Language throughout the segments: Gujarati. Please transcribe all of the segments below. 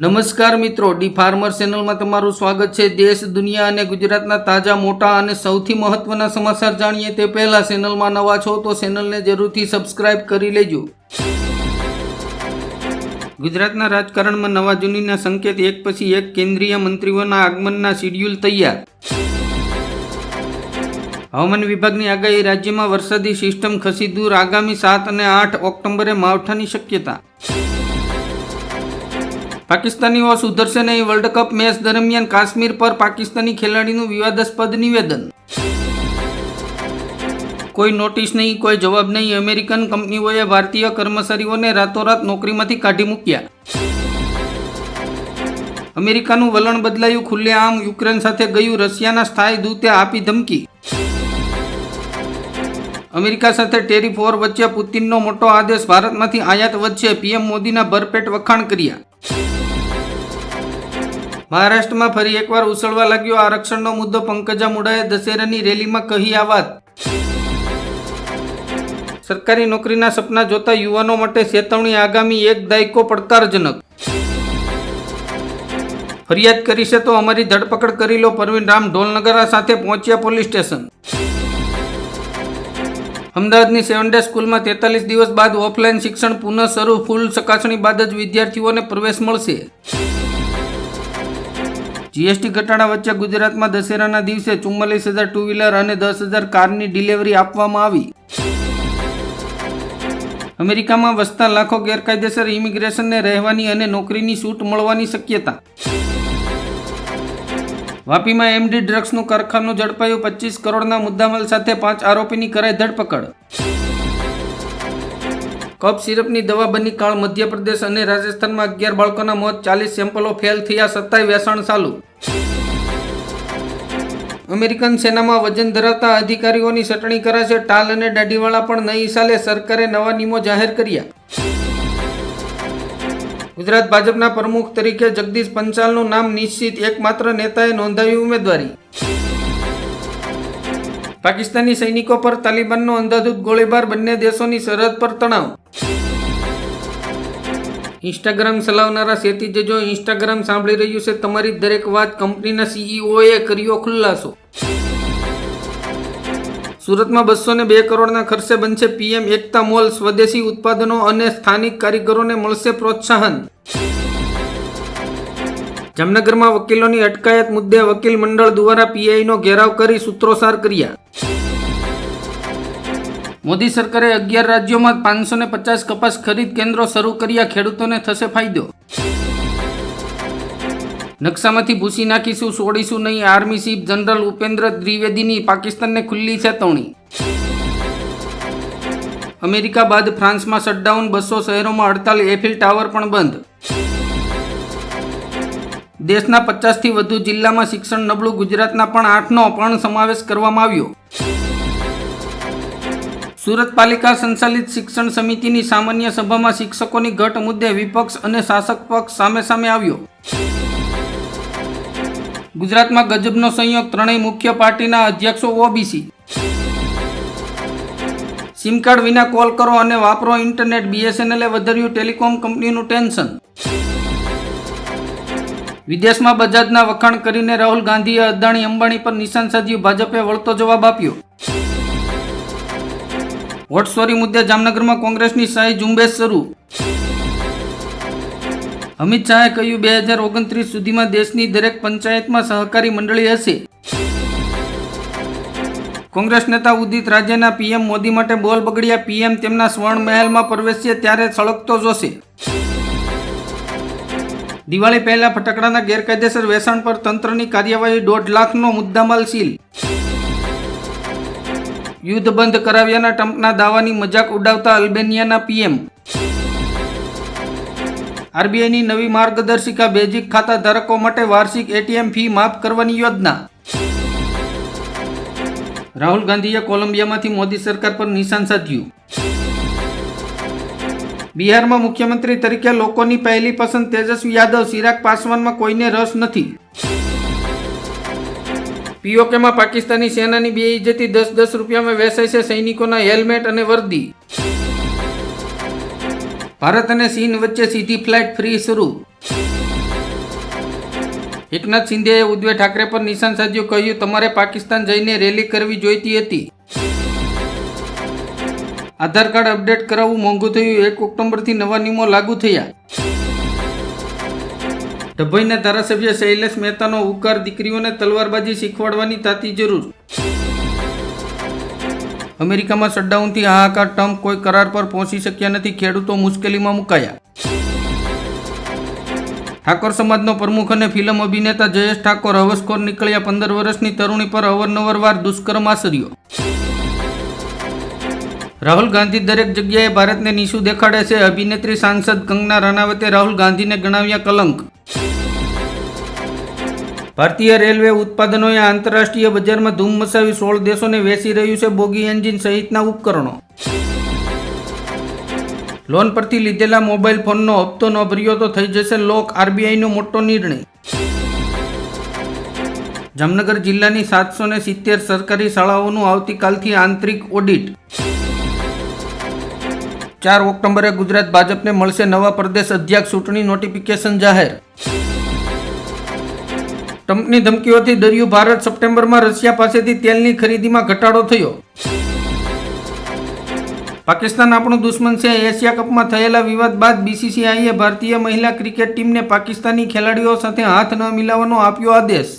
નમસ્કાર મિત્રો, ડી ફાર્મર ચેનલમાં તમારું સ્વાગત છે. દેશ, દુનિયા અને ગુજરાતના તાજા, મોટા અને સૌથી મહત્વના સમાચાર જાણીએ તે પહેલા ચેનલમાં નવા છો તો ચેનલને જરૂરથી સબસ્ક્રાઇબ કરી લેજો. ગુજરાતના રાજકારણમાં નવા જૂનીના સંકેત, એક પછી એક કેન્દ્રીય મંત્રીઓના આગમનના શિડ્યુલ તૈયાર. હવામાન વિભાગની આગાહી, રાજ્યમાં વરસાદી સિસ્ટમ ખસી દૂર, આગામી સાત અને આઠ ઓક્ટોબરે માવઠાની શક્યતા. પાકિસ્તાનીઓ સુધરશે નહીં. વર્લ્ડ કપ મેચ દરમિયાન કાશ્મીર પર પાકિસ્તાની ખેલાડીનું વિવાદાસ્પદ નિવેદન. કોઈ નોટિસ નહીં, કોઈ જવાબ નહીં. અમેરિકન કંપનીઓએ ભારતીય કર્મચારીઓને રાતોરાત નોકરીમાંથી કાઢી મૂક્યા. અમેરિકાનું વલણ બદલાયું. ખુલ્લેઆમ યુક્રેન સાથે ગયું. રશિયાના સ્થાયી દૂતે આપી ધમકી. અમેરિકા સાથે ટેરિફ વોર વચ્ચે પુતિનનો મોટો આદેશ. ભારતમાંથી આયાત વધશે. પીએમ મોદીના ભરપેટ વખાણ કર્યા. મહારાષ્ટ્રમાં ફરી એકવાર ઉછળવા લાગ્યો આરક્ષણનો મુદ્દો પંકજા મુંડાએ દશેરાની રેલીમાં કહી આ વાત સરકારી નોકરીના સપના જોતા યુવાનો માટે ચેતવણી આગામી એક દાયકો પડકારજનક. ફરિયાદ કરી છે તો અમારી ધરપકડ કરી લો પરવીન રામ ઢોલનગરા સાથે પહોંચ્યા પોલીસ સ્ટેશન. અમદાવાદની સેવન ડે સ્કૂલમાં તેતાલીસ દિવસ બાદ ઓફલાઈન શિક્ષણ પુનઃ શરૂ, ફૂલ ચકાસણી બાદ જ વિદ્યાર્થીઓને પ્રવેશ મળશે. જીએસટી ઘટાડા વચ્ચે ગુજરાતમાં દશેરાના દિવસે ચુમ્માલીસ હજાર ટુ વ્હીલર અને દસ હજાર કારની ડિલિવરી આપવામાં આવી. અમેરિકામાં વસતા લાખો ગેરકાયદેસર ઇમિગ્રેશનને રહેવાની અને નોકરીની છૂટ મળવાની શક્યતા. વાપીમાં એમડી ડ્રગ્સનું કારખાનું ઝડપાયું પચીસ કરોડના મુદ્દામાલ સાથે પાંચ આરોપીની કરાઈ ધરપકડ. કપ સિરપની દવા બની કાળ મધ્યપ્રદેશ અને રાજસ્થાનમાં અગિયાર બાળકોના મોત, ચાલીસ સેમ્પલો ફેલ થયા, સત્તાય વેચાણ ચાલુ. અમેરિકન સેનામાં વજન ધરાવતા અધિકારીઓની ચટણી કરાશે, ટાલ અને દાઢીવાળા પણ નહીં ચાલે, સરકારે નવા નિયમો જાહેર કર્યા. ગુજરાત ભાજપના પ્રમુખ તરીકે જગદીશ પંચાલનું નામ નિશ્ચિત, એકમાત્ર નેતાએ નોંધાવી ઉમેદવારી. પાકિસ્તાની સૈનિકો પર તાલિબાનનો અંધાધૂત ગોળીબાર, બંને દેશોની સરહદ પર તણાવ. ઇન્સ્ટાગ્રામ ચલાવનારા સેતી જજો ઇન્સ્ટાગ્રામ સાંભળી રહ્યું છે, તમારી દરેક વાત કંપનીના સીઈઓએ કર્યો ખુલાસો. સુરતમાં બસો ને બે કરોડના ખર્ચે બનશે પીએમ એકતા મોલ, સ્વદેશી ઉત્પાદનો અને સ્થાનિક કારીગરોને મળશે પ્રોત્સાહન. જામનગરમાં વકીલોની અટકાયત મુદ્દે વકીલ મંડળ દ્વારા પીઆઈનો ઘેરાવ કરી સૂત્રોચ્ચાર કર્યા. મોદી સરકારે અગિયાર રાજ્યોમાં પાંચસો ને પચાસ કપાસ ખરીદ કેન્દ્રો શરૂ કર્યા ખેડૂતોને થશે ફાયદો. નકશામાંથી ભૂસી નાખીશું છોડીશું નહીં, આર્મી ચીફ જનરલ ઉપેન્દ્ર દ્વિવેદીની પાકિસ્તાનને ખુલ્લી ચેતવણી. અમેરિકા બાદ ફ્રાન્સમાં શટડાઉન, બસો શહેરોમાં હડતાલ, એફિલ ટાવર પણ બંધ. દેશના પચાસથી વધુ જિલ્લામાં શિક્ષણ નબળું, ગુજરાતના પણ આઠનો પણ સમાવેશ કરવામાં આવ્યો. સુરત પાલિકા સંચાલિત શિક્ષણ સમિતિની સામાન્ય સભામાં શિક્ષકોની ઘટ મુદ્દે વિપક્ષ અને શાસક પક્ષ સામે સામે આવ્યો. ગુજરાતમાં ગજબનો સંયોગ ત્રણેય મુખ્ય પાર્ટીના અધ્યક્ષો ઓબીસી. સિમ કાર્ડ વિના કોલ કરો અને વાપરો ઇન્ટરનેટ, બીએસએનએલે વધાર્યું ટેલિકોમ કંપનીનું ટેન્શન. વિદેશમાં બજાજના વખાણ કરીને રાહુલ ગાંધીએ અદાણી અંબાણી પર નિશાન સાધ્યું, ભાજપે વળતો જવાબ આપ્યો. વોટસોરી મુદ્દે જામનગરમાં કોંગ્રેસની શાહી ઝુંબેશ શરૂ. અમિત શાહે કહ્યું, બે હજાર ઓગણત્રીસ સુધીમાં દેશની દરેક પંચાયતમાં સહકારી મંડળી હશે. કોંગ્રેસ નેતા ઉદિત રાજ્યના પીએમ મોદી માટે બોલ બગડ્યા. પીએમ તેમના સ્વર્ણ મહેલમાં પ્રવેશ્ય ત્યારે સળગતો જોશે. દિવાળી પહેલા ફટાકડાના ગેરકાયદેસર વેચાણ પર તંત્રની કાર્યવાહી દોઢ લાખનો મુદ્દામાલ સીલ. યુદ્ધ બંધ કરાવ્યાના ટ્રમ્પના દાવાની મજાક ઉડાવતા અલ્બેનિયાના પીએમ. આરબીઆઈની નવી માર્ગદર્શિકા બેઝિક ખાતા ધારકો માટે વાર્ષિક એટીએમ ફી માફ કરવાની યોજના. રાહુલ ગાંધીએ કોલંબિયામાંથી મોદી સરકાર પર નિશાન સાધ્યું. બિહારમાં મુખ્યમંત્રી તરીકે લોકોની પહેલી પસંદ તેજસ્વી યાદવ, ચિરાગ પાસવાનમાં કોઈને રસ નથી. પીઓકેમાં પાકિસ્તાની સેનાની બે ઇજ્જતી દસ દસ રૂપિયામાં વેચાય છે સૈનિકોના હેલ્મેટ અને વર્દી. ભારત અને ચીન વચ્ચે સીધી ફ્લાઇટ ફ્રી શરૂ. એકનાથ શિંદેએ ઉદ્વે ઠાકરે પર નિશાન સાધ્યું, કહ્યું, તમારે પાકિસ્તાન જઈને રેલી કરવી જોઈતી હતી. આધાર કાર્ડ અપડેટ કરાવવું મોંઘું થયું. એક ઓક્ટોબરથી નવા નિયમો લાગુ થયા. ડભોઈના ધારાસભ્ય શૈલેષ મહેતાનો ઉકાર દીકરીઓને તલવારબાજી શીખવાડવાની તાતી જરૂર. અમેરિકામાં શટડાઉનથી હાહાકાર ટ્રમ્પ કોઈ કરાર પર પહોંચી શક્યા નથી, ખેડૂતો મુશ્કેલીમાં મુકાયા. ઠાકોર સમાજનો પ્રમુખ અને ફિલ્મ અભિનેતા જયેશ ઠાકોર હવસખોર નીકળ્યા પંદર વર્ષની તરુણી પર અવારનવાર વાર દુષ્કર્મ આચર્યો રાહુલ ગાંધી દરેક જગ્યાએ ભારતને નીશું દેખાડે છે. અભિનેત્રી સાંસદ કંગના રાણાવતે રાહુલ ગાંધીને ગણાવ્યા કલંક. ભારતીય રેલવે ઉત્પાદનોએ આંતરરાષ્ટ્રીય બજારમાં ધૂમ મચાવી સોળ દેશોને વેચી રહ્યું છે બોગી એન્જિન સહિતના ઉપકરણો. લોન પરથી લીધેલા મોબાઈલ ફોનનો હપ્તો ન ભર્યો તો થઈ જશે લોક આરબીઆઈનો મોટો નિર્ણય. જામનગર જિલ્લાની સાતસો સિત્તેર સરકારી શાળાઓનું આવતીકાલથી આંતરિક ઓડિટ. ચાર ઓક્ટોબરે ગુજરાત ભાજપને મળશે નવા પ્રદેશ અધ્યક્ષ ચૂંટણી નોટિફિકેશન જાહેર. ટ્રમ્પની ધમકીઓથી દરિયું ભારત સપ્ટેમ્બરમાં રશિયા પાસેથી તેલની ખરીદીમાં ઘટાડો થયો. પાકિસ્તાન આપણું દુશ્મન છે. એશિયા કપમાં થયેલા વિવાદ બાદ બીસીસીઆઈએ ભારતીય મહિલા ક્રિકેટ ટીમને પાકિસ્તાની ખેલાડીઓ સાથે હાથ ન મિલાવવાનો આપ્યો આદેશ.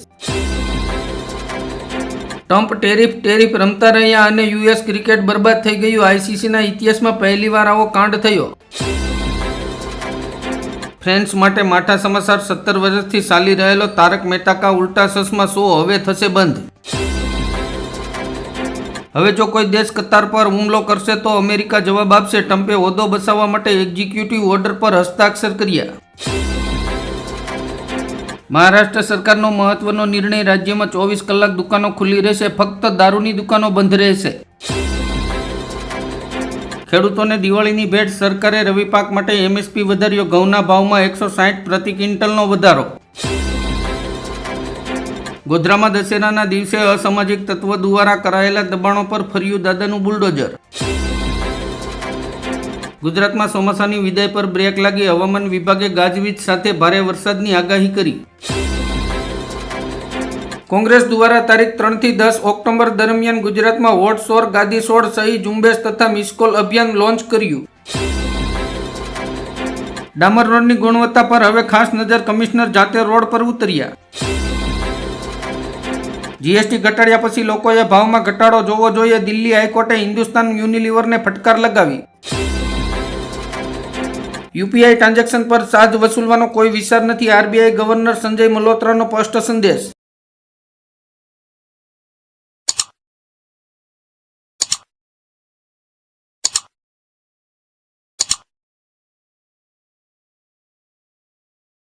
ટ્રમ્પ ટેરિફ ટેરિફ રમતા રહ્યા અને યુએસ ક્રિકેટ બરબાદ થઈ ગયું. આઈસીસીના ઇતિહાસમાં પહેલીવાર આવો કાંડ થયો. ફ્રેન્ડ્સ માટે માઠા સમાચાર સત્તર વર્ષથી ચાલી રહેલો તારક મહેતા કા ઉલ્ટા ચશ્મા શો હવે થશે બંધ. હવે જો કોઈ દેશ કતાર પર હુમલો કરશે તો અમેરિકા જવાબ આપશે. ટ્રમ્પે હોદ્દો બચાવવા માટે એક્ઝિક્યુટિવ ઓર્ડર પર હસ્તાક્ષર કર્યા. મહારાષ્ટ્ર સરકારનો મહત્વનો નિર્ણય રાજ્યમાં ચોવીસ કલાક દુકાનો ખુલ્લી રહેશે, ફક્ત દારૂની દુકાનો બંધ રહેશે. ખેડૂતોને દિવાળીની ભેટ સરકારે રવિ પાક માટે એમએસપી વધાર્યો, ઘઉંના ભાવમાં એકસો સાઠ પ્રતિ ક્વિન્ટલનો વધારો. ગોધરામાં દશેરાના દિવસે અસામાજિક તત્વ દ્વારા કરાયેલા દબાણો પર ફર્યું દાદાનું બુલડોઝર. ગુજરાતમાં ચોમાસાની વિદાય પર બ્રેક લાગી હવામાન વિભાગે ગાજવીજ સાથે ભારે વરસાદની આગાહી કરી. કોંગ્રેસ દ્વારા તારીખ ત્રણથી દસ ઓક્ટોબર દરમિયાન ગુજરાતમાં વોટ સોર ગાદી સોળ સહી ઝુંબેશ તથા મિસકોલ અભિયાન લોન્ચ કર્યું. ડામર રોડની ગુણવત્તા પર હવે ખાસ નજર કમિશનર જાતે રોડ પર ઉતર્યા. જીએસટી ઘટાડ્યા પછી લોકોએ ભાવમાં ઘટાડો જોવો જોઈએ. દિલ્હી હાઈકોર્ટે હિન્દુસ્તાન યુનિલિવરને ફટકાર લગાવી. યુપીઆઈ ટ્રાન્ઝેક્શન પર ચાર્જ વસૂલવાનો કોઈ વિચાર નથી. આરબીઆઈ ગવર્નર સંજય મલ્હોત્રાનો સ્પષ્ટ સંદેશ.